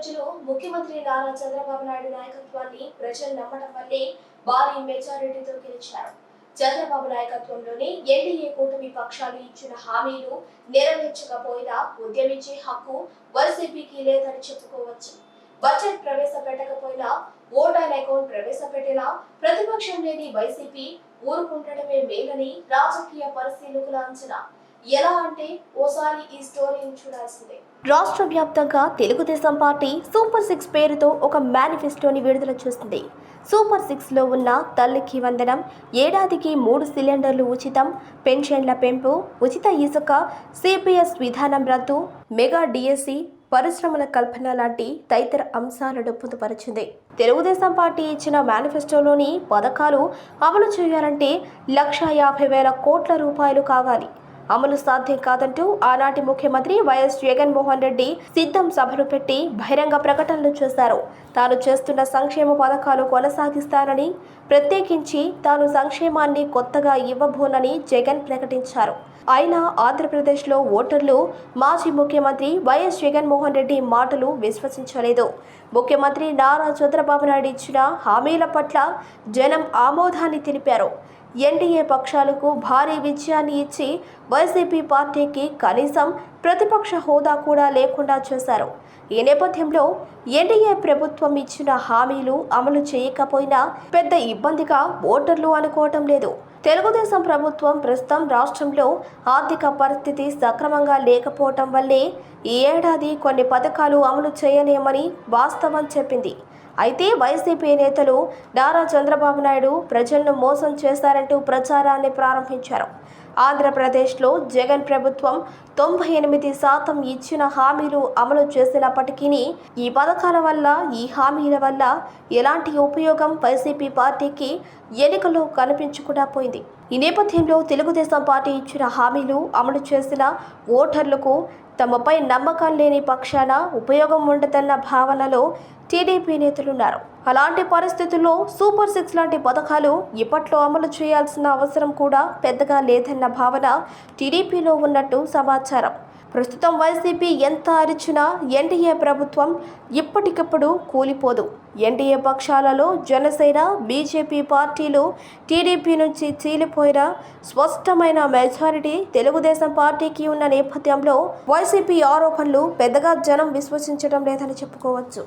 రోజులు ముఖ్యమంత్రి నారా చంద్రబాబు నాయుడు నాయకత్వాన్ని ప్రజలు నమ్మడం వల్లే భారీ మెజారిటీతో గెలిచారు. చంద్రబాబు నాయకత్వంలోని ఎన్డీఏ కూటమి పక్షాలు ఇచ్చిన హామీలు నెరవేర్చకపోయినా ఉద్యమించే హక్కు వైసీపీకి లేదని చెప్పుకోవచ్చు. బడ్జెట్ ప్రవేశపెట్టకపోయినా ఓటాన్ అకౌంట్ ప్రవేశపెట్టినా ప్రతిపక్షం లేని వైసీపీ ఊరుకుంటడమే మేలని రాజకీయ పరిశీలకుల అంచనా. ఎలా అంటే ఓసారి ఈ స్టోరీని చూడాల్సిందే. రాష్ట్ర వ్యాప్తంగా తెలుగుదేశం పార్టీ సూపర్ సిక్స్ పేరుతో ఒక మేనిఫెస్టోని విడుదల చేస్తుంది సూపర్ సిక్స్లో ఉన్న తల్లికి వందనం ఏడాదికి మూడు సిలిండర్లు ఉచితం పెన్షన్ల పెంపు ఉచిత ఇసుక సిపిఎస్ విధానం రద్దు మెగా డిఎస్సి పరిశ్రమల కల్పన లాంటి తదితర అంశాలను పొందుపరిచింది. తెలుగుదేశం పార్టీ ఇచ్చిన మేనిఫెస్టోలోని పథకాలు అమలు చేయాలంటే లక్ష యాభై వేల కోట్ల రూపాయలు కావాలి. అమలు సాధ్యం కాదంటూ ఆనాటి ముఖ్యమంత్రి వైఎస్ జగన్మోహన్ రెడ్డి సిద్ధం సభలు పెట్టి బహిరంగ ప్రకటనలు చేశారు. తాను చేస్తున్న సంక్షేమ పథకాలు కొనసాగిస్తానని ప్రత్యేకించి తాను సంక్షేమాన్ని కొత్తగా ఇవ్వబోనని జగన్ ప్రకటించారు. అయినా ఆంధ్రప్రదేశ్లో ఓటర్లు మాజీ ముఖ్యమంత్రి వైఎస్ జగన్మోహన్ రెడ్డి మాటలు విశ్వసించలేదు. ముఖ్యమంత్రి నారా చంద్రబాబు నాయుడు ఇచ్చిన హామీల పట్ల జనం ఆమోదాన్ని తెలిపారు. ఎన్డీఏ పక్షాలకు భారీ విజయాన్ని ఇచ్చి వైసీపీ పార్టీకి కనీసం ప్రతిపక్ష హోదా కూడా లేకుండా చేశారు. ఈ నేపథ్యంలో ఎన్డీఏ ప్రభుత్వం ఇచ్చిన హామీలు అమలు చేయకపోయినా పెద్ద ఇబ్బందిగా ఓటర్లు అనుకోవటం లేదు. తెలుగుదేశం ప్రభుత్వం ప్రస్తుతం రాష్ట్రంలో ఆర్థిక పరిస్థితి సక్రమంగా లేకపోవటం వల్లే ఈ ఏడాది కొన్ని పథకాలు అమలు చేయలేమని వాస్తవం చెప్పింది. అయితే వైసీపీ నేతలు నారా చంద్రబాబు నాయుడు ప్రజలను మోసం చేశారంటూ ప్రచారాన్ని ప్రారంభించారు. ఆంధ్రప్రదేశ్లో జగన్ ప్రభుత్వం తొంభై ఎనిమిది శాతం ఇచ్చిన హామీలు అమలు చేసినప్పటికీ ఈ పథకాల వల్ల ఈ హామీల వల్ల ఎలాంటి ఉపయోగం వైసీపీ పార్టీకి ఎన్నికల్లో కనిపించకుండా పోయింది. ఈ నేపథ్యంలో తెలుగుదేశం పార్టీ ఇచ్చిన హామీలు అమలు చేసిన ఓటర్లకు తమపై నమ్మకం లేని పక్షాన ఉపయోగం ఉండదన్న భావనలో టీడీపీ నేతలున్నారు అలాంటి పరిస్థితుల్లో సూపర్ సిక్స్ లాంటి పథకాలు ఇప్పట్లో అమలు చేయాల్సిన అవసరం కూడా పెద్దగా లేదన్న భావన టీడీపీలో ఉన్నట్టు సమాచారం. ప్రస్తుతం వైసీపీ ఎంత అరిచినా ఎన్డీఏ ప్రభుత్వం ఇప్పటికప్పుడు కూలిపోదు. ఎన్డీఏ పక్షాలలో జనసేన బీజేపీ పార్టీలు టీడీపీ నుంచి చీలిపోయిన స్పష్టమైన మెజారిటీ తెలుగుదేశం పార్టీకి ఉన్న నేపథ్యంలో వైసీపీ ఆరోపణలు పెద్దగా జనం విశ్వసించడం లేదని చెప్పుకోవచ్చు.